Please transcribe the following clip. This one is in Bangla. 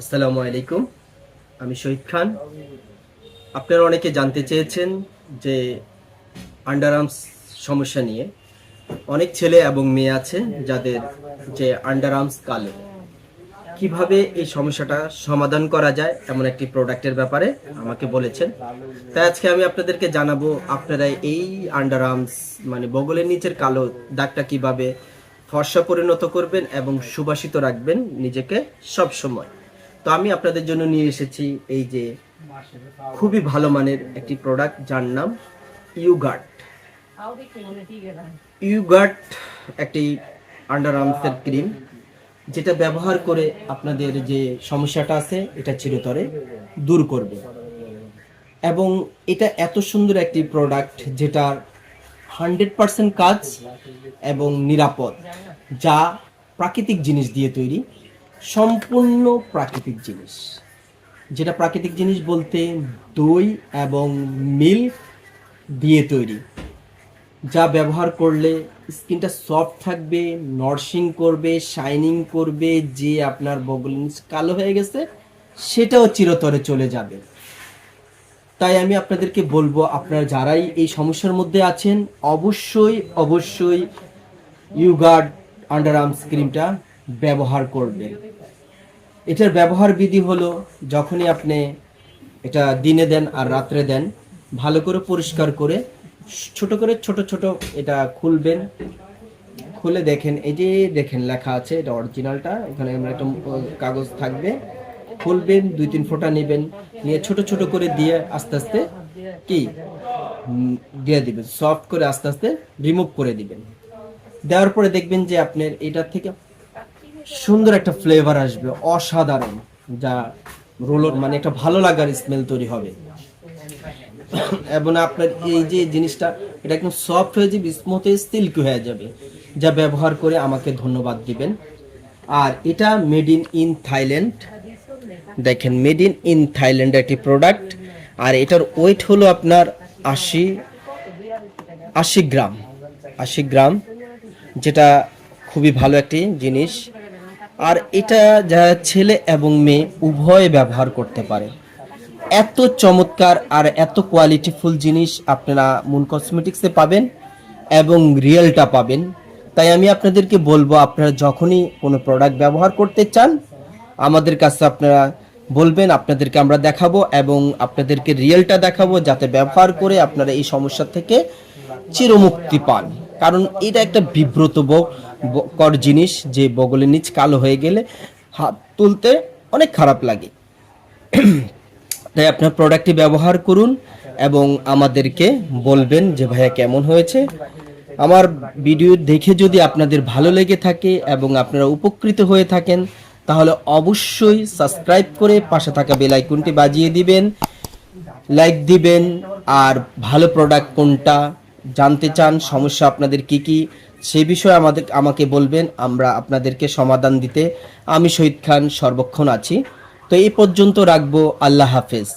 আসসালামু আলাইকুম। আমি শহীদ খান। আপনারা অনেকে জানতে চেয়েছেন যে আন্ডার আর্মস সমস্যা নিয়ে। অনেক ছেলে এবং মেয়ে আছে যাদের যে আন্ডার আর্মস কালো। কীভাবে এই সমস্যাটা সমাধান করা যায় এমন একটি প্রোডাক্টের ব্যাপারে আমাকে বলেছেন। তাই আজকে আমি আপনাদেরকে জানাব আপনারা এই আন্ডার আর্মস মানে বগলের নিচের কালো দাগটা কীভাবে ফর্সা পরিণত করবেন এবং সুবাসিত রাখবেন নিজেকে সব সময় তো আমি আপনাদের জন্য নিয়ে এসেছি এই যে খুবই ভালো মানের একটি প্রোডাক্ট যার নাম ইউগার্ড ইউগার্ড একটি আন্ডার আর্মসের ক্রিম যেটা ব্যবহার করে আপনাদের যে সমস্যাটা আছে, এটা চিরতরে দূর করবে। এবং এটা এত সুন্দর একটি প্রোডাক্ট যেটার হান্ড্রেড পার্সেন্ট কাজ এবং নিরাপদ, যা প্রাকৃতিক জিনিস দিয়ে তৈরি। সম্পূর্ণ প্রাকৃতিক জিনিস। যেটা প্রাকৃতিক জিনিস বলতে দই এবং মিল্ক দিয়ে তৈরি। যা ব্যবহার করলে স্কিনটা সফট থাকবে, নরসিং করবে, শাইনিং করবে, যে আপনার বগল কালো হয়ে গেছে, সেটাও চিরতরে চলে যাবে। তাই আমি আপনাদেরকে বলব, আপনারা যারাই এই সমস্যার মধ্যে আছেন, অবশ্যই অবশ্যই ইউগার্ড আন্ডার আর্মস ক্রিমটা ব্যবহার করবেন। এটার ব্যবহার বিধি হলো যখনই আপনি এটা দিনে দেন আর রাত্রে দেন, ভালো করে পরিষ্কার করে ছোট করে ছোট ছোট এটা খুলবেন। খুলে দেখেন, এই যে দেখেন লেখা আছে, এটা অরিজিনালটা এখানে আমরা একটা কাগজ থাকবে। খুলবেন, দুই তিন ফোঁটা নেবেন, নিয়ে ছোট ছোট করে দিয়ে আস্তে আস্তে কি? দিয়ে দিবেন সফট করে আস্তে আস্তে রিমুভ করে দিবেন। দেওয়ার পরে দেখবেন যে আপনার এটা থেকে সুন্দর একটা ফ্লেভার আসবে, অসাধারণ, যা রোলর মানে একটা ভালো লাগার স্মেল তৈরি হবে। এবং আপনার এই যে জিনিসটা, এটা একদম সফট হয়ে যাবে স্মুথ সিল্ক হয়ে যাবে, যা ব্যবহার করে আমাকে ধন্যবাদ দিবেন। আর এটা মেড ইন ইন থাইল্যান্ড দেখেন মেড ইন ইন থাইল্যান্ড একটি প্রোডাক্ট আর এটার ওয়েট হলো আপনার আশি আশি গ্রাম আশি গ্রাম, যেটা খুবই ভালো একটি জিনিস। আর এটা যা ছেলে এবং মেয়ে উভয়ে ব্যবহার করতে পারে। এত চমৎকার আর এত কোয়ালিটিফুল জিনিস আপনারা মুন কসমেটিক্সে পাবেন এবং রিয়েলটা পাবেন। তাই আমি আপনাদেরকে বলব, আপনারা যখনই কোনো প্রোডাক্ট ব্যবহার করতে চান, আমাদের কাছে আপনারা বলবেন, আপনাদেরকে আমরা দেখাবো এবং আপনাদেরকে রিয়েলটা দেখাবো যাতে ব্যবহার করে আপনারা এই সমস্যা থেকে চিরমুক্তি পান। কারণ এটা একটা বিব্রত কর জিনিস যে বগলের নিচ কালো হয়ে গেলে হাত তুলতে অনেক খারাপ লাগে। তাই আপনার প্রোডাক্টটি ব্যবহার করুন এবং আমাদেরকে বলবেন যে ভাইয়া কেমন হয়েছে। আমার ভিডিও দেখে যদি আপনাদের ভালো লেগে থাকে এবং আপনারা উপকৃত হয়ে থাকেন, তাহলে অবশ্যই সাবস্ক্রাইব করে পাশে থাকা বেল আইকনটি বাজিয়ে দিবেন লাইক দিবেন, আর ভালো প্রোডাক্ট কোনটা, জানতে চান, সমস্যা আপনাদের কি কি সেই বিষয়ে আমাদের, আমাকে বলবেন, আমরা আপনাদেরকে সমাধান দিতে আমি শহীদ খান সর্বক্ষণ আছি। তো এই পর্যন্ত রাখব, আল্লাহ হাফেজ।